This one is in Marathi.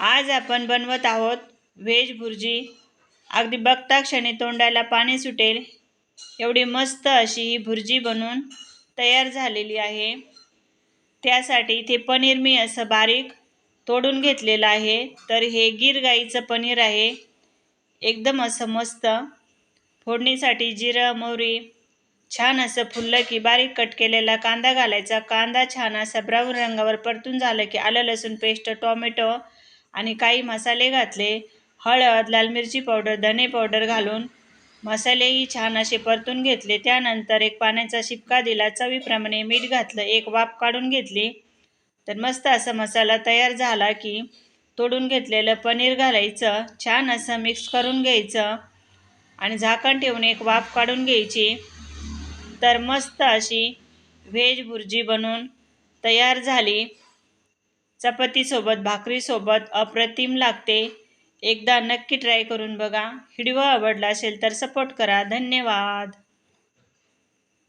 आज आपण बनवत आहोत व्हेज भुर्जी. अगदी बघता क्षणी तोंडाला पाणी सुटेल. एवढी मस्त अशी ही भुर्जी बनवून तयार झालेली आहे. त्यासाठी इथे पनीर मी असं बारीक तोडून घेतलेलं आहे. तर हे गीर गाईचं पनीर आहे. एकदम असं मस्त. फोडणीसाठी जिरं मोहरी छान असं फुललं की बारीक कट केलेला कांदा घालायचा. कांदा छान असा ब्राऊन रंगावर परतून झालं की आलं लसूण पेस्ट टॉमॅटो आणि काही मसाले घातले. हळद लाल मिरची पावडर धने पावडर घालून मसालेही छान असे परतून घेतले. त्यानंतर एक पाण्याचा शिपका दिला. चवीप्रमाणे मीठ घातलं. एक वाफ काढून घेतली. तर मस्त असा मसाला तयार झाला की तोडून घेतलेलं पनीर घालायचं. छान असं मिक्स करून घ्यायचं आणि झाकण ठेवून एक वाफ काढून घ्यायची. तर मस्त अशी व्हेज भुर्जी बनवून तयार झाली. चपातीसोबत भाकरीसोबत अप्रतिम लागते. एकदा नक्की ट्राय करून बघा. व्हिडिओ आवडला असेल तर सपोर्ट करा. धन्यवाद.